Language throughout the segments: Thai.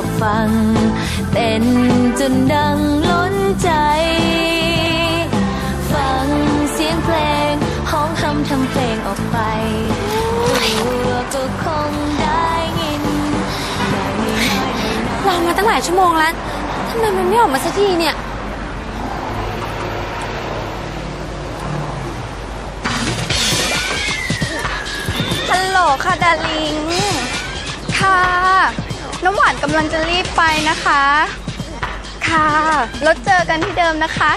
ก็ฟัง เต้นจนดังล้นใจ ฟังเสียงเพลงห้องคำทำเพลงออกไปตัวก็คงได้ยินองน้อยๆรอมาตั้งหลายชั่วโมงแล้วทำไมมันไม่ออกมาสักทีเนี่ยฮัลโหลค่ะดาริงค่ะ ลังจะรีบไปนะคะ ค่ะแล้วเจอกันที่เดิมนะคะ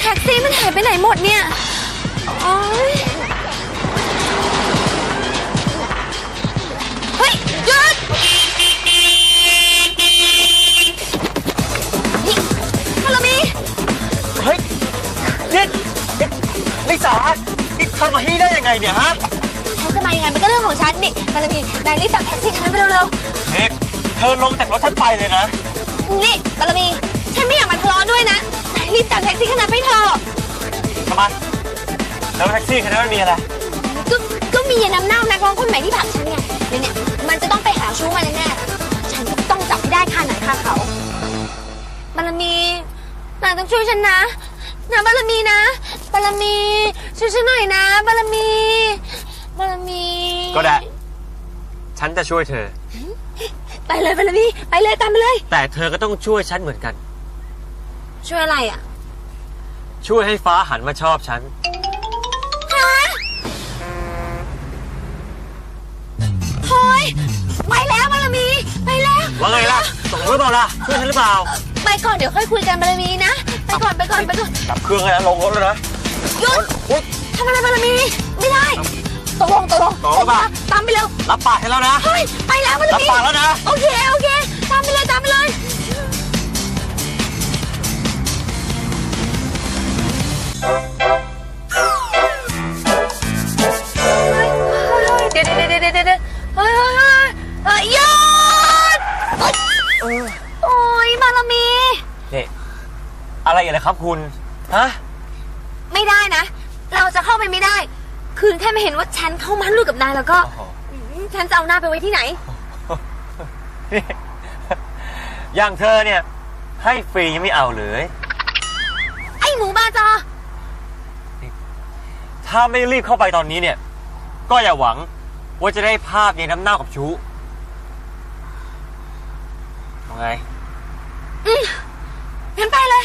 แท็กซี่มันหายไปไหนหมดเนี่ย ยังไงเนี่ยฮะฉันจะมายังไงมันก็เรื่องของฉันนี่พลมีนายรีบจับแท็กซี่คันนั้นไปเร็วนี่เธอลงจากรถฉันไปเลยนะ ๆนี่พลมีฉันไม่อยากมาทะเลาะด้วยนะนายรีบจับแท็กซี่คันนั้นไปเถอะทำไมแล้วแท็กซี่คันนั้นมันมีอะไร ก็ก็มียายน้ำเน่านักร้องคนใหม่ที่ผลักฉันไงเดี๋ยวเนี่ยมันจะต้องไปหาชู้มันแน่ๆฉันก็ต้องจับให้ได้ค่าหนังค่าเขาบารมีนายต้องช่วยฉันนะนะบารมีนะ บารมีช่วยฉันหน่อยนะ บารมี บารมี ก็ได้ ฉันจะช่วยเธอ ไปเลยบารมีไปเลยตามไปเลย แต่เธอก็ต้องช่วยฉันเหมือนกัน ช่วยอะไรอะ ช่วยให้ฟ้าหันมาชอบฉันฮะเฮ้ย ไปแล้วบารมี ไปแล้ว ว่าไงล่ะตกลงหรือเปล่าล่ะช่วยฉันหรือเปล่า ไปก่อนเดี๋ยวค่อยคุยกันบารมีนะ ไปก่อนไปก่อนไปก่อน ดับเครื่องเลยนะลงรถแล้วนะ หยุดโอ๊ยทำอะไรบารมีไม่ได้ตกลงตกลงตกลงป่ะตามไปเร็วรับปากให้แล้วนะเฮ้ยไปแล้วบารรับมีปากแล้วนะโอเคโอเคตามไปเลยตามไปเลยเดี๋ยวเดี๋ยวเดี๋ยวเดี๋ยวเดี๋ยวเฮ้ยเฮ้ยเฮ้ยเฮ้ยหยุดโอ้ยบารมีนี่อะไรอย่างไรครับคุณฮะ ไม่ได้นะ เราจะเข้าไปไม่ได้ คืนแค่ไม่เห็นว่าฉันเข้ามันลูกกับนายแล้วก็โอ้โหอืมฉันจะเอาหน้าไปไว้ที่ไหน นี่อย่างเธอเนี่ย ให้ฟรียังไม่เอาเลย ไอ้หมูบาจอ ถ้าไม่รีบเข้าไปตอนนี้เนี่ย ก็อย่าหวังว่าจะได้ภาพในน้ำเน่ากับชู้เอาไงงั้นไปเลย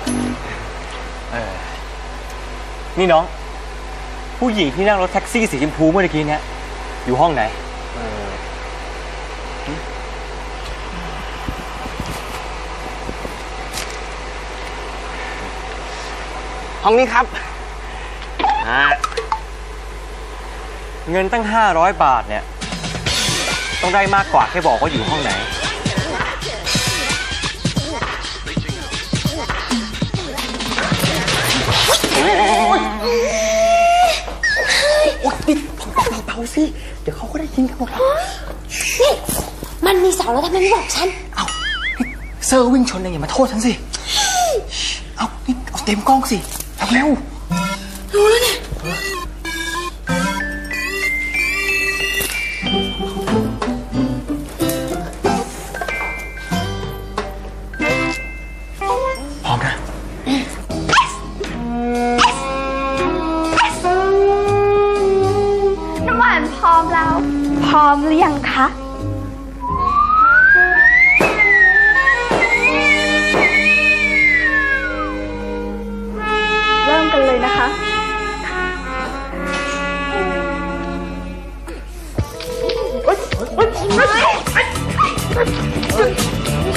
เออ นี่น้อง ผู้หญิงที่นั่งรถแท็กซี่สีชมพูเมื่อกี้เนี่ยอยู่ห้องไหน ห้องนี้ครับอ่าเงินตั้ง 500 บาทเนี่ย ต้องได้มากกว่าแค่บอกว่าอยู่ห้องไหน โอ๊ยนี่เบาๆสิ เดี๋ยวเขาก็ได้ยินกันหมดแล้วนี่มันมีเสาแล้วทำไมไม่บอกฉัน เอาเซอร์วิ่งชนเองอย่ามาโทษฉันสิ เอานี่เอาเต็มกล้องสิเอาเร็ว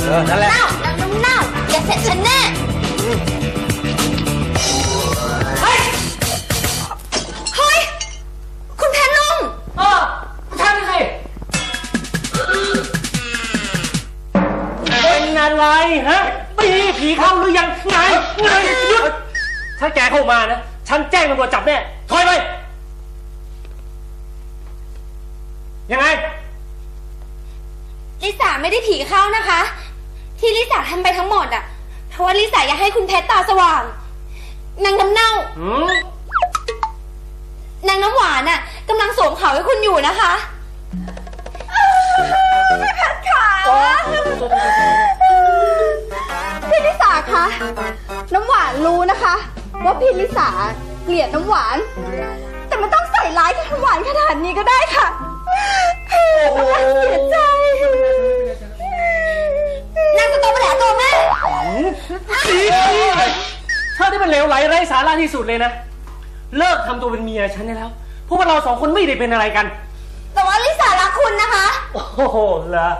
เออ นั่นแหละ เน่าน้ำน้ำเน่าอย่าเสร็จฉันแน่เฮ้ย เฮ้ย คุณแพนลุงอ้าวใช่สิเป็นอะไรฮะปีผีเข้าหรือยังไงไงหยุดถ้าแกเข้ามานะ ฉันแจ้งตำรวจจับแน่ถอยไป ยังไง ลิสาไม่ได้ผีเข้านะคะ ที่ลิสาทำไปทั้งหมดอะ เพราะว่าลิสาอยากให้คุณเพชรตาสว่าง นางน้ำเน่า หืมนางน้ำหวานอะกำลังสวมเขาให้คุณอยู่นะคะพี่ลิสาคะ น้ำหวานรู้นะคะ ว่าพี่ลิสาเกลียดน้ำหวาน แต่มันต้องใส่ร้ายที่น้ำหวานขนาดนี้ก็ได้ค่ะเสียใจ เธอที่เป็นเลวไหลไร้สาระที่สุดเลยนะ เลิกทำตัวเป็นเมียฉันได้แล้วเพราะว่าเราสองคนไม่ได้เป็นอะไรกัน แต่ว่าลิสารักคุณนะคะ โอ้โหเหรอ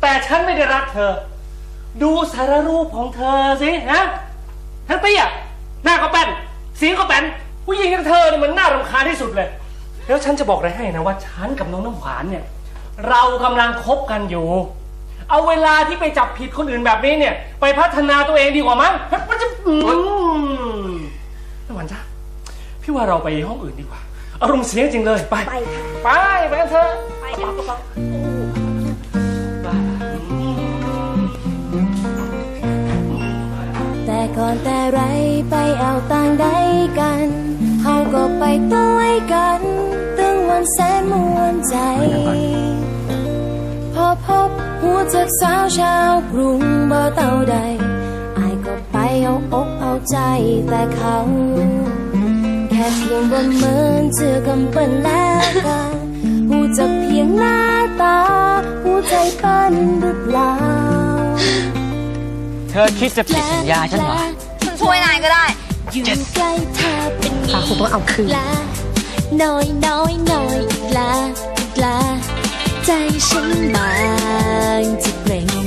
แต่ฉันไม่ได้รักเธอ ดูสารรูปของเธอสิฮะทั้งเตี้ยหน้าก็แป้นเสียงก็แป้นผู้หญิงอย่างเธอเนี่ยมันน่ารำคาญที่สุดเลย แล้วฉันจะบอกอะไรให้นะว่าฉันกับน้องน้ำหวานเนี่ย เรากำลังคบกันอยู่ เอาเวลาที่ไปจับผิดคนอื่นแบบนี้เนี่ย ไปพัฒนาตัวเองดีกว่ามั้งมันจะอืม น้ำหวานจ้ะพี่ว่าเราไปห้องอื่นดีกว่า อารมณ์เสียจริงเลยไป ไปไปไปกันเถอะไปกันแต่ก่อนแต่ไรไปเอาต่างใดกันเฮาก็ไปต้วยกัน ตึงวันแสนมวนใจ พอพบหัวจากสาวชาวกรุงบ่เต่าใดอายก็ไป เอาอกเอาใจแต่เขา แค่เพียงบนเมินเจอกำเปิ้นแล้วกันหูจะเพียงหน้าตาหูใจเปิ้นหรือเปล่าเธอคิดจะผิดสัญญาฉันเหรอฉันช่วยนายก็ได้อยู่ใกล้เธอเป็นนี้คงต้องเอาคืนน้อยน้อยน้อยอีกละอีกละใจฉันบางจะเกรง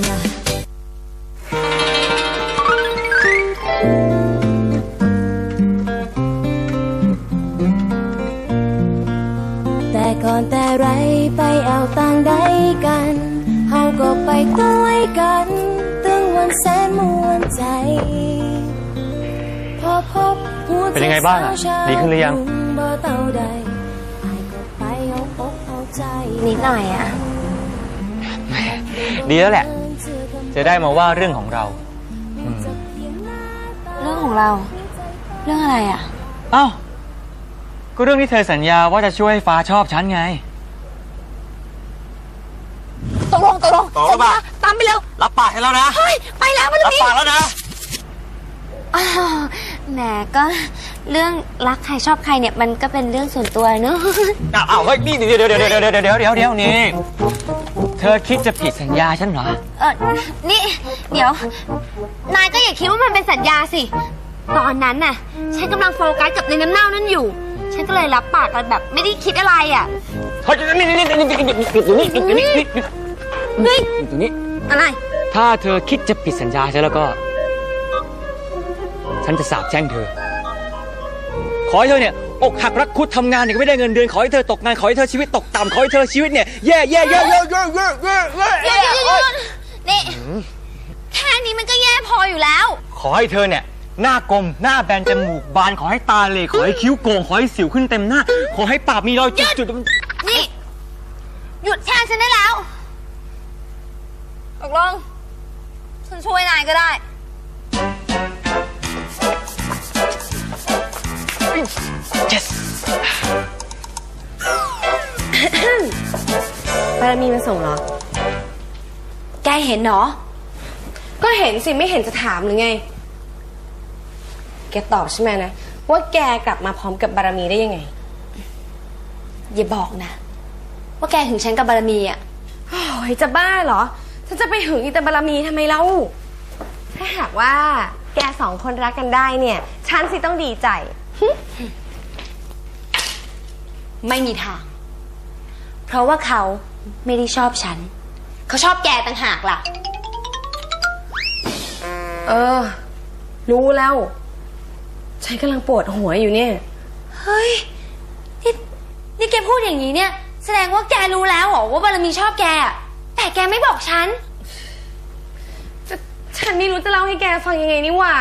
แต่ก่อนแต่ไรไปเอาต่างใดกันเฮาก็ไปต้วยกันตึงวันแสนมวนใจพอพบหัวใจเป็นยังไงบ้างอะดีขึ้นหรือยัง บ่เต่าใดอายก็ไปเอาอกเอาใจนิดหน่อยอะดีแล้วแหละ จะได้มาว่าเรื่องของเราเรื่องของเรา เรื่องอะไรอะ เอ้า ก็เรื่องที่เธอสัญญาว่าจะช่วยฟ้าชอบฉันไง ตกลงตกลงตกลงป่ะ สัญญาตามไปเร็วรับปากให้แล้วนะ เฮ้ยไปแล้วมันรับปากแล้วนะแหมก็เรื่องรักใครชอบใครเนี่ยมันก็เป็นเรื่องส่วนตัวเนอะ อ้าวอ้เฮ้ยนี่เดี๋ยวเดี๋ยวเดี๋ยวเดี๋ยวเดี๋ยวเดี๋ยวเดี๋ยวนี่ เธอคิดจะผิดสัญญาฉันเหรอ เออนี่ เดี๋ยว นายก็อย่าคิดว่ามันเป็นสัญญาสิ ตอนนั้นน่ะ ฉันกำลังโฟกัสกับในน้ำเน่านั่นอยู่ ฉันก็เลยรับปากกันแบบไม่ได้คิดอะไรอะเฮ้ยนี่นี่นี่นี่นี่นี่นี่ตรงนี้นี่นี่นี่เฮ้ยตรงนี้อะไร ถ้าเธอคิดจะผิดสัญญาฉันแล้วก็ ฉันจะสาบแช่งเธอ ขอให้เธอเนี่ยอกหักรักคุดทำงานเนี่ยก็ไม่ได้เงินเดือนขอให้เธอตกงานขอให้เธอชีวิตตกต่ำขอให้เธอชีวิตเนี่ยแย่แย่แย่แย่แย่แย่แย่แย่เดี๋ยวเดี๋ยวเดี๋ยวนี่แค่นี้มันก็แย่พออยู่แล้ว ขอให้เธอเนี่ย หน้ากลม หน้าแบนจมูกบานขอให้ตาเหลขอให้คิ้วโก่งขอให้สิวขึ้นเต็มหน้า ขอให้ปากมีรอยจุดจุดนี่ หยุดแช่งฉันได้แล้วตกลงฉันช่วยนายก็ได้บารมีมาส่งเหรอ แกเห็นเหรอ ก็เห็นสิ ไม่เห็นจะถามหรือไง แกตอบใช่ไหมนะ ว่าแกกลับมาพร้อมกับบารมีได้ยังไง อย่าบอกนะ ว่าแกถึงฉันกับบารมีอะโอ้ยจะบ้าเหรอ ฉันจะไปหึงอิตาบารมีทำไมเล่า ถ้าหากว่าแกสองคนรักกันได้เนี่ย ฉันสิต้องดีใจ ไม่มีทาง เพราะว่าเขาไม่ได้ชอบฉัน เขาชอบแกต่างหากล่ะ เออ รู้แล้ว ฉันกำลังปวดหัวอยู่เนี่ย เฮ้ย นี่นี่แกพูดอย่างนี้เนี่ย แสดงว่าแกรู้แล้วเหรอว่าบารมีชอบแกอะแต่แกไม่บอกฉันฉันไม่รู้จะเล่าให้แกฟังยังไงนี่หว่า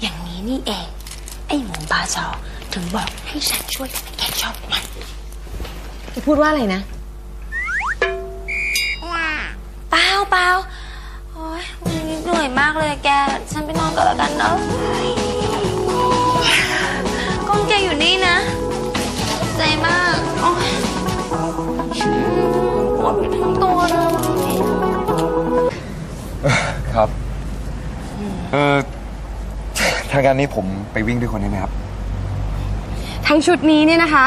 อย่างนี้นี่เอง ไอ้หมูบาจอถึงบอกให้ฉันช่วยแกชอบมันจะพูดว่าอะไรนะ เปล่าเปล่าโอ้ยวันนี้เหนื่อยมากเลยแก ฉันไปนอนก่อนแล้วกันเนาะ เออทางการนี้ผมไปวิ่งด้วยคนได้ไหมครับ ทั้งชุดนี้เนี่ยนะคะ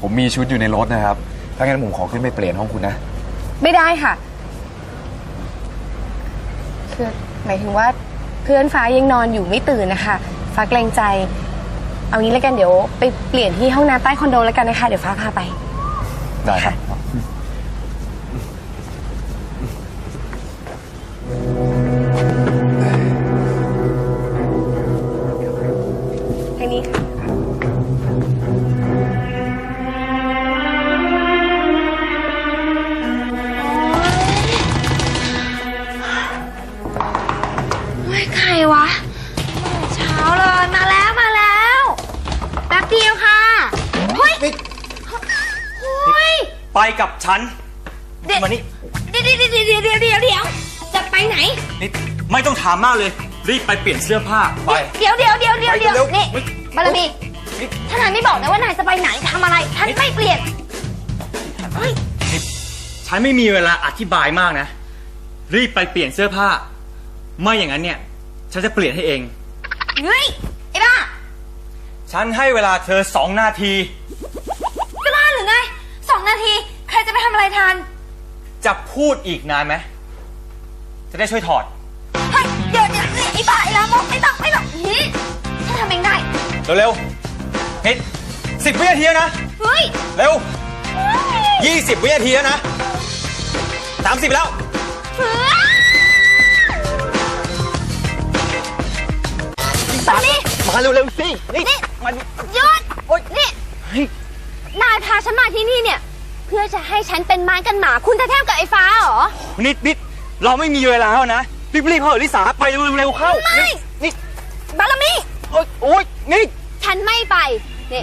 ผมมีชุดอยู่ในรถนะครับ ถ้างั้นผมขอขึ้นไปเปลี่ยนห้องคุณนะ ไม่ได้ค่ะคือหมายถึงว่าเพื่อนฟ้ายังนอนอยู่ไม่ตื่นนะคะฟ้าเกรงใจ เอางี้แล้วกันเดี๋ยวไปเปลี่ยนที่ห้องน้ำใต้คอนโดแล้วกันนะคะ เดี๋ยวฟ้าพาไป ได้ครับ รวะเช้าเลยมาแล้วมาแล้วแป๊บเดียวค่ะเฮ้ยเฮ้ยไปกับฉันเดี๋ยวมานี่เดี๋ยวเดี๋ยวเดี๋ยวเดี๋ยวเดี๋ยวเดี๋ยวเดี๋ยวจะไปไหนนี่ไม่ต้องถามมากเลยรีบไปเปลี่ยนเสื้อผ้าไปเดี๋ยวเดี๋ยวเดี๋ยวเดี๋ยวเดี๋ยวไปเร็วนี่เฮ้ยบารมีเฮ้ยถ้านายไม่บอกนะว่านายจะไปไหนทำอะไรฉันไม่เปลี่ยนเฮ้ยฉันไม่มีเวลาอธิบายมากนะ รีบไปเปลี่ยนเสื้อผ้า ไม่อย่างนั้นเนี่ย ฉันจะเปลี่ยนให้เอง เฮ้ยไอ้บ้าฉันให้เวลาเธอสองนาที จะบ้าหรือไงสองนาที ใครจะไปทำอะไรทันจะพูดอีกนานไหม จะได้ช่วยถอด เฮ้ยเดี๋ยวเดี๋ยวไอ้บ้าไอ้ลามกไม่ต้องไม่ต้องนี่ฉันทำเองได้ เร็วๆเฮ้ยสิบวินาทีแล้วนะ เฮ้ยเร็วยี่สิบวินาทีแล้วนะสามสิบแล้ว เฮ้ย บารมีมาเร็วๆสินี่นี่มันหยุดนี่นายพาฉันมาที่นี่เนี่ย เพื่อจะให้ฉันเป็นไม้กันหมาคุณจะแทบกับไอ้ฟ้าเหรอนิดนิดเราไม่มีเวลาแล้วนะรีบๆเข้าเถอะลิสาไปเร็วๆเข้าไม่นี่บารมีโอ๊ยโอ๊ยนี่ฉันไม่ไปนี่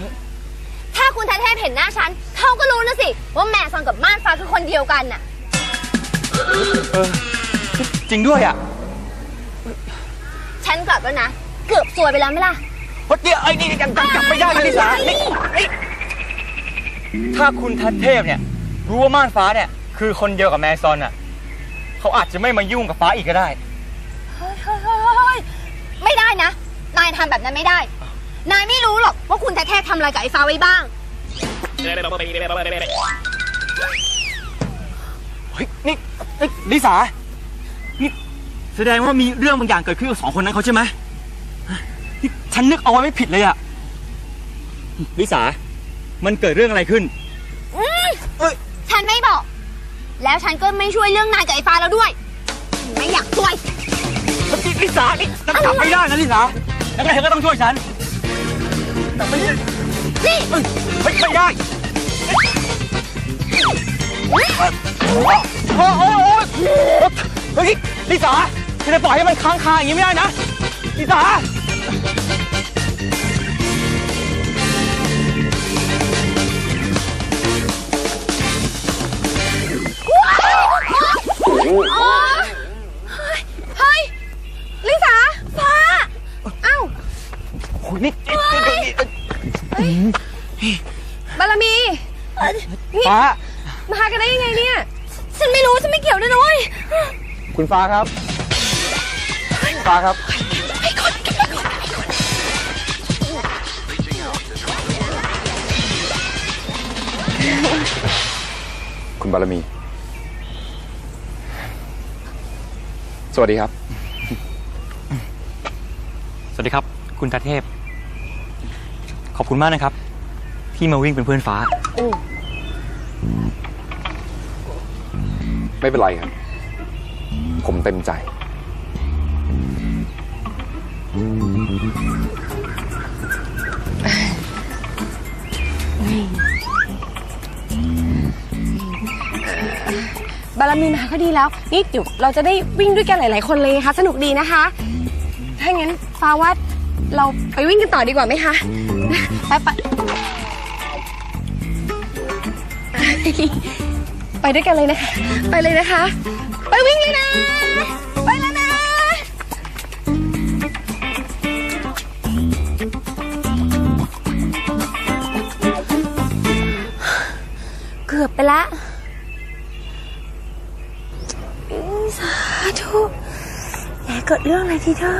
ถ้าคุณทันเทพเห็นหน้าฉันเขาก็รู้นะสิ ว่าแม่ซอนกับม่านฟ้าคือคนเดียวกันน่ะจริงด้วยอะ ฉันกลับแล้วนะ เกือบซวยไปแล้วไหมล่ะเพราะเดี๋ยวไอ้นี่ยังยังกลับไม่ได้เลยลิสานี่นี่ถ้าคุณทัศเทพเนี่ย รู้ว่าม่านฟ้าเนี่ย คือคนเดียวกับแมซอนอะ เขาอาจจะไม่มายุ่งกับฟ้าอีกก็ได้ เฮ้ยเฮ้ยเฮ้ยเฮ้ยไม่ได้นะ นายทำแบบนั้นไม่ได้ นายไม่รู้หรอกว่าคุณทันเทพทำอะไรกับไอ้ฟ้าไว้บ้าง เฮ้ยนี่เอ้ยลิสานี่แสดงว่ามีเรื่องบางอย่างเกิดขึ้นกับสองคนนั้นเขาใช่ไหมนี่ ฉันนึกเอาไว้ไม่ผิดเลยอะลิสา มันเกิดเรื่องอะไรขึ้น อืมเอ้ย ฉันไม่บอก แล้วฉันก็ไม่ช่วยเรื่องนายกับไอ้ฟ้าแล้วด้วย ไม่อยากช่วย ลิสานี่ฉันกลับไม่ได้นะลิสาแล้วไงเธอก็ต้องช่วยฉันแต่ไม่ได้นี่เอ้ยไม่ไม่ได้โอ้ยโอ้ยโอ้ยเฮ้ยลิสาเธอจะปล่อยให้มันค้างคาอย่างนี้ไม่ได้นะลิสา ยนี่นี่นี่นี่บารมี ฟ้ามากันได้ยังไงเนี่ย ฉันไม่รู้ฉันไม่เกี่ยวด้วยนะเว้ยคุณฟ้าครับ ฟ้าครับคุณบารมี สวัสดีครับ สวัสดีครับ คุณตาเทพข อบคุณมากนะครับ ที่มาวิ่งเป็นเพื่อนฟ้า ไม่เป็นไรครับ ผมเต็มใจ บารมีมาก็ดีแล้ว นี่เดี๋ยวเราจะได้วิ่งด้วยกันหลาย ๆ คนเลยนะคะ สนุกดีนะคะ ถ้างั้นฟ้าว่า เราไปวิ่งกันต่อดีกว่าไหมคะ ไปไปไปด้วยกันเลยนะคะ ไปเลยนะคะ ไปวิ่งเลยนะ ไปแล้วนะเกือบไปละอุ๊ยสาธุอย่าให้เกิดเรื่องอะไรทีเถอ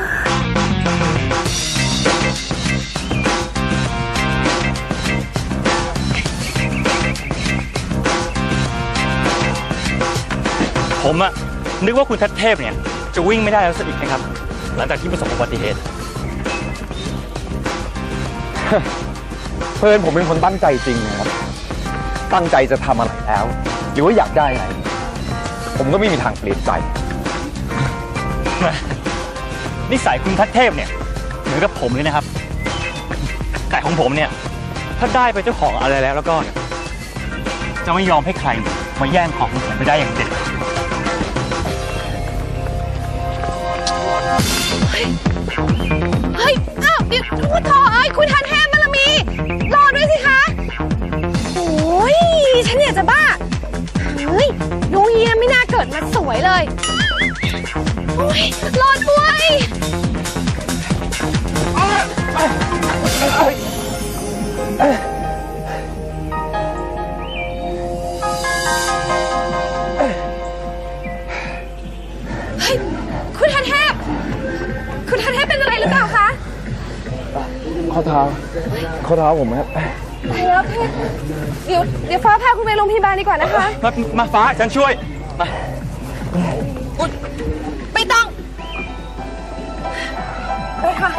ผมอะนึกว่าคุณทัศเทพเนี่ย จะวิ่งไม่ได้แล้วสักอีกนะครับ หลังจากที่ประสบอุบัติเหตุ เพื่อนผมเป็นคนตั้งใจจริงนะครับ ตั้งใจจะทำอะไรแล้ว หรือว่าอยากได้อะไร ผมก็ไม่มีทางเปลี่ยนใจ นิสัยคุณทัศเทพเนี่ยเหมือนกับผมเลยนะครับไก่ของผมเนี่ย ถ้าได้ไปนเจ้าของอะไรแล้วแล้วก็เนี่ยจะไม่ยอมให้ใครมาแย่งของของผมไปได้อย่างเด็ดขาด เฮ้ย อ้าว เดี๋ยวพูดต่อเอ้ยคุณทันแทนบารมี รอด้วยสิคะ โอ้ย ฉันอยากจะบ้า เฮ้ยดูเฮียไม่น่าเกิดมาสวยเลย โอ้ย รอด้วย เข้อเท้า ข้อเท้าผมครับตาแล้วพี่เดี๋ยวเดี๋ยวฟ้าพาคุณไปโรงพยาบาลดีกว่านะคะ มามาฟ้าฉันช่วย มาอดไม่ต้อง ไปค่ะ